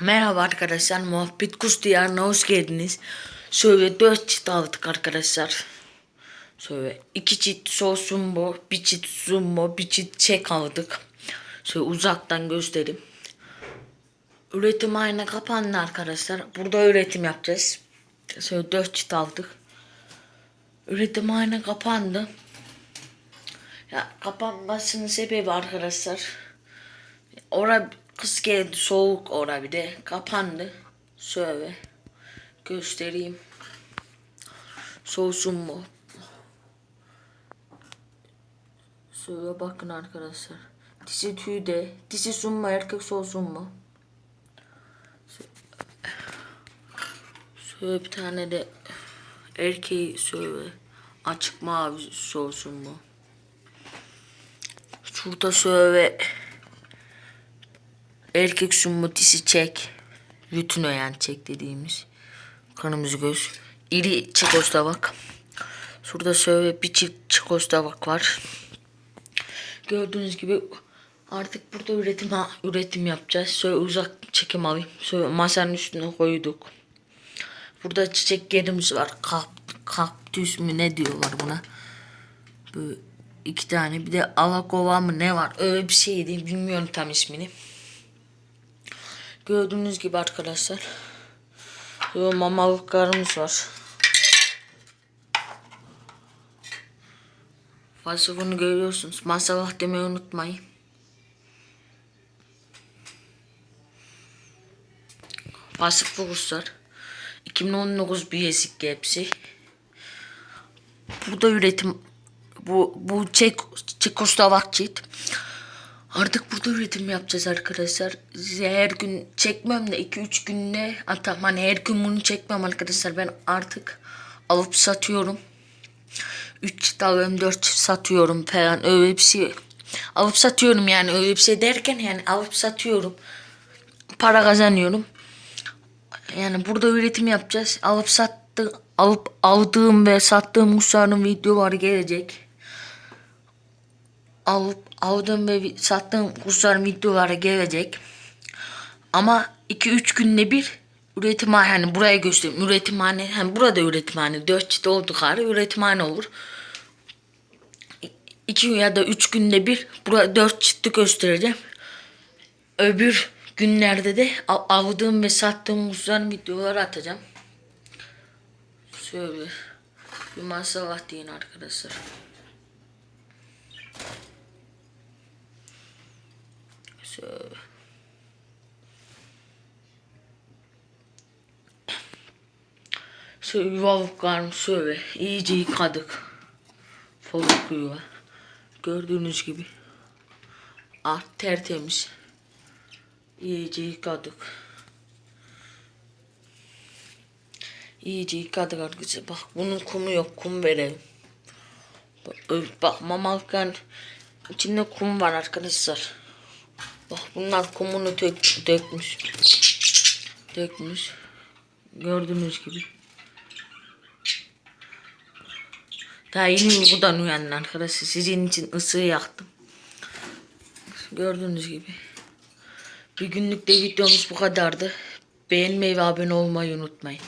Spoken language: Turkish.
Merhaba arkadaşlar, Muhabbet Kuş Diyarı'na hoş geldiniz. Şöyle dört çift aldık arkadaşlar. Şöyle iki çift sosumbo, bir çift zumbo, bir çift çek aldık. Şöyle uzaktan göstereyim. Üretim ayna kapandı arkadaşlar. Burada üretim yapacağız. Şöyle dört çift aldık. Üretim ayna kapandı. Ya kapanmasının sebebi arkadaşlar. Ora kız geldi soğuk ora bir de kapandı. Şöyle göstereyim. Soğusun mu? Şöyle bakın arkadaşlar. Dişi tüyde. Dişi sunma erkek soğusun mu? Şöyle bir tane de erkeği şöyle açık mavi soğusun mu? Şurada şöyle erkek sumutisi çek. Bütün yani çek dediğimiz. Kanımız göz. İri çikoz tabak. Şurada şöyle bir çift çikoz tabak var. Gördüğünüz gibi artık burada üretim ha, üretim yapacağız. Şöyle uzak çekim alayım. Şöyle masanın üstüne koyduk. Burada çiçek yerimiz var. Kap, kaktüs mü ne diyorlar buna. Böyle iki tane bir de alakova mı ne var öyle bir şeydi bilmiyorum tam ismini. Gördüğünüz gibi arkadaşlar. Böyle mamalıklarımız var. Vasıfını görüyorsunuz. Maşallah demeyi unutmayın. Vasıflı kuşlar. 2019 bir esik hepsi. Burada üretim bu bu çek Çekoslovakçıydı. Artık burada üretim yapacağız arkadaşlar. Her gün çekmem de 2-3 günde hatta hani her gün bunu çekmem arkadaşlar. Ben artık alıp satıyorum. 3 çift alıyorum 4 çift satıyorum falan öyle bir şey. Alıp satıyorum yani öyle bir şey derken yani alıp satıyorum. Para kazanıyorum. Yani burada üretim yapacağız. Alıp sattı, alıp aldığım ve sattığım kuşların videoları gelecek. Alıp aldığım ve sattığım kuşların videoları gelecek. Ama 2-3 günde bir üretimhane hani buraya göstereyim. Üretimhane hani burada üretimhane 4 çift olduk ara üretimhane olur. 2 ya da 3 günde bir burada 4 çifti göstereceğim. Öbür günlerde de aldığım ve sattığım kuşların videoları atacağım. Şöyle bir maşallah deyin arkadaşlar. Şöyle. Şöyle şöyle iyice yıkadık. Foluk yuva. Gördüğünüz gibi. Ah tertemiz. İyice yıkadık. İyice yıkadık arkadaşlar. Bak bunun kumu yok. Kum verelim. Bak, bak mamalıkların içinde kum var arkadaşlar. Bak bunlar kumunu dök, dökmüş. Dökmüş. Gördüğünüz gibi. Daha yeni uykudan uyandım arkadaşlar. Sizin için ısığı yaktım. Gördüğünüz gibi. Bir günlük de videomuz bu kadardı. Beğenmeyi ve abone olmayı unutmayın.